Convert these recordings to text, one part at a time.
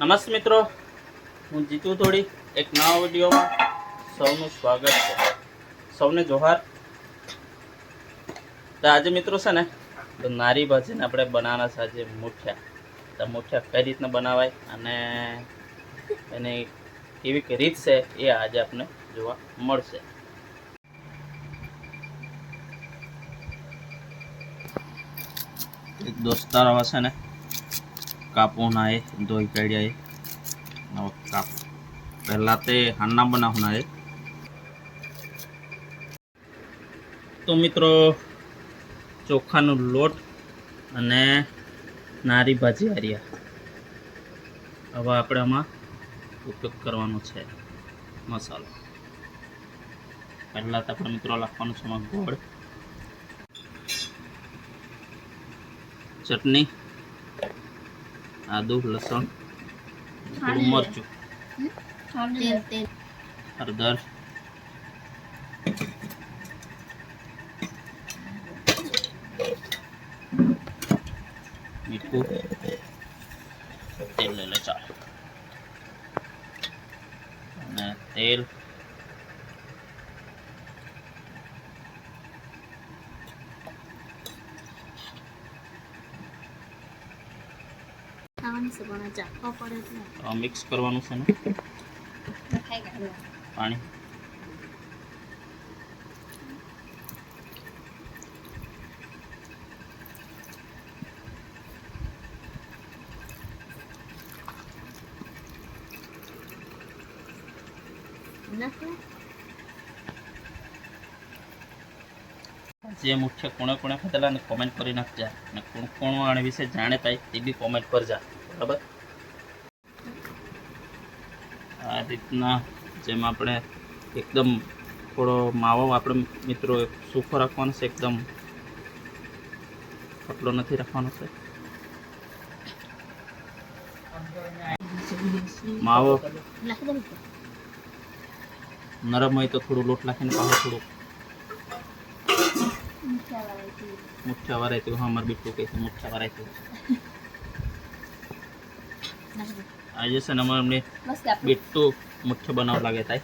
નમસ્તે મિત્રો. હું જીતુ થોડી. એક નવા વિડીયોમાં સૌનું સ્વાગત છે. સૌને જોહાર. તો આજે મિત્રો છે ને, તો નારી ભાજીને આપણે બનાવવાના છે આજે મુઠિયા. તો મુઠિયા કઈ રીતના બનાવાય અને એની કેવી રીત છે એ આજે આપણે જોવા મળશે. એક દોસ્તાર છે ને कापून એ ધોઈ पेढी એ. काप પહેલાં તે હાના બનાવવાના છે તો મિત્રો, ચોખાનો લોટ અને નારી ભાજી હાર્યા. હવે આપણે આમાં ઉપયોગ કરવાનો છે મસાલો. પહેલાં તો આપણે મિત્રો નાખવાનું છે ગોળ, ચટણી આદુ લસણ થોડું મરચું. તેલ તેલ. હળદર. મીઠું તેલ લઈ લે ચાલ અને તેલ ખાવાની છે પણ ચાખવા પડે એટલે મિક્સ કરવાનું છે ને? પાણી. જે મુખ્ય કોણે કોણે ખાધેલા ને કોમેન્ટ કરી નાખજા. અને કોણ કોણ આને વિશે જાણે થાય તે બી કોમેન્ટ કરજા. બરાબર? આ રીતના જેમ આપણે એકદમ થોડો માવો આપણે મિત્રો સૂકો રાખવાનો છે એકદમ પતલો નથી રાખવાનો છે. માવો નરમ હોય તો થોડું લોટ નાખીને પાછું થોડું મુઠ્ઠા વરાયતું હા મારે બીટું કહે છે મુઠ્ઠા વરાય આજે છે ને અમારે અમને બીટું મુઠ્ઠો બનાવવા લાગે થાય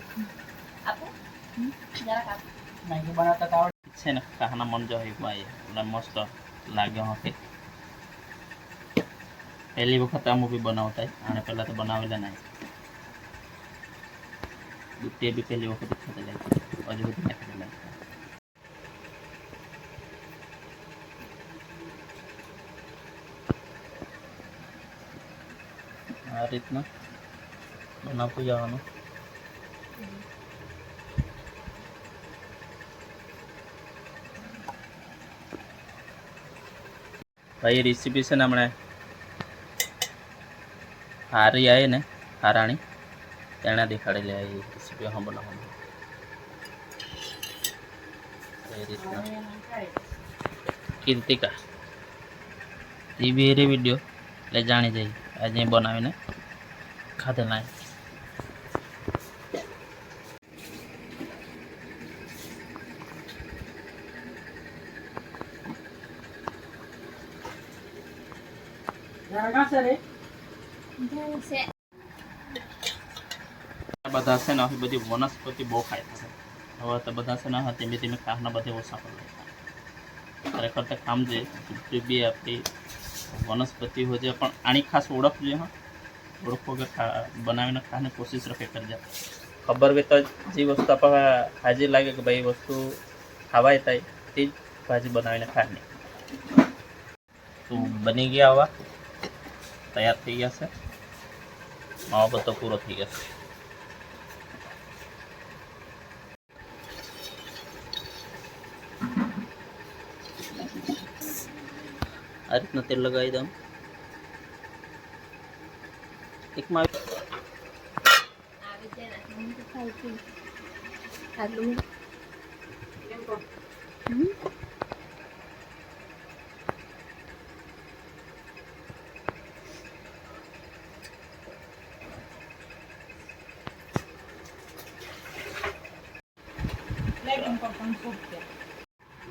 જરા છે ને કાહના મન જો ભાઈ. મસ્ત લાગ્યો હતી પહેલી વખત આ મૂવી બનાવતા આને પહેલાં તો બનાવેલા નહીં તે બી પહેલી વખત જ થતા જાય હજુ બધી આ રીતના. બનાવતું જવાનું ભાઈ રેસીપી છે ને હમણાં હારી આવી ને, હારાણી. તેણે દેખાડેલી આવી રેસીપી હા બનાવવાનું કીર્તિકા. એ બી વીડિયો એટલે જાણી જાય. આજે બનાવીને. ખાધેલા છે બધા છે ને બધી વનસ્પતિ બહુ ખાય છે. હવે તો બધા છે ને ધીમે ધીમે ખાના બધે ઓછા કરી ખરેખર તો કામ છે જે બી આપણી વનસ્પતિ હોય છે પણ આની ખાસ ઓળખ જોઈએ હા. ઓળખો કે બનાવીને ખાવાની કોશિશ રખે કરજે. ખબર હોય તો જે વસ્તુ આપણે હાજી લાગે કે ભાઈ વસ્તુ ખાવાય થાય તે જ ભાજી બનાવીને ખાવાની. તો બની ગયા આવા. તૈયાર થઈ ગયા છે. માવો બધો પૂરો થઈ ગયો છે. આ રીતના તેલ લગાવી દઉં. એકમાં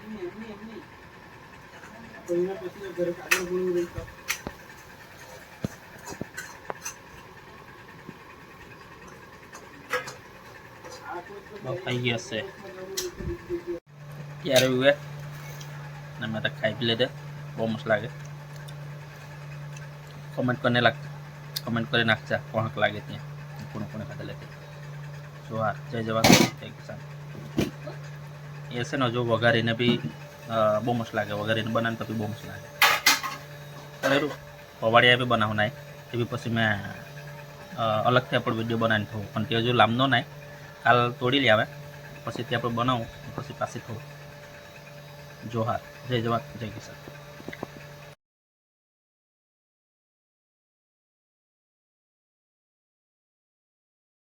Ini, ini, ini. Tengah pasti ada kerja ada bulu dari. બફાઈ ગયા છે. ક્યારે ઉવે ખાઈ પી લીધે. બહુ મસ્ત લાગે. કમેન્ટ કરીને લાગ કમેન્ટ કરી નાખજા. કોણ લાગે ત્યાં. કોણે કોણે ખાધા લેતી જોહાર જય જવાન. જય કિસાન. એ છે ને, જો વઘારીને બી બહુ મસ્ત લાગે. વઘારીને બનાવીને તો બી બહુ મસ્ત લાગે. ખરેરું પવાડિયા બી બનાવું નાય એ બી પછી મેં અલગથી આપણે વીડિયો બનાવીને થવું પણ તે હજુ લાંબનો નાય. કાલ તોડી લે આવે પછી તે આપણે બનાવું. પછી પાછી થવું જોહાર. જય જવાન. જય કિસાન.